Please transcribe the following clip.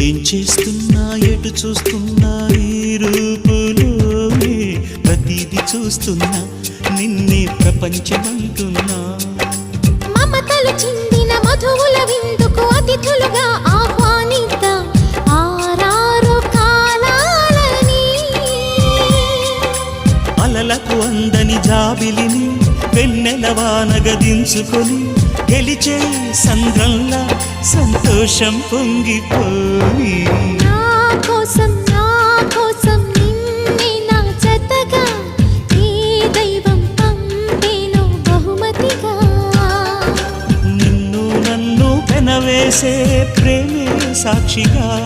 ఏం చేస్తున్నా ఎటు చూస్తున్నా ఈ రూపులోనే ప్రతిదీ చూస్తున్నా నిన్నే ప్రపంచమంటున్నా. మమతలు చిందిన మధువుల విందుకు అతిథులుగా ఆహ్వానిద్దాం. ఆరారు కాలాలని. అలలకు అందని జాబిలిని వెన్నెల వానగదించుకొని గెలిచే సంద్రంలా సంతోషం పొంగిపోయి. నా కోసం నా కోసం నిన్నే నా జతగా ఈ దైవం పంపేను బహుమతిగా. నిన్ను నన్ను పెనవేసే ప్రేమే సాక్షిగా.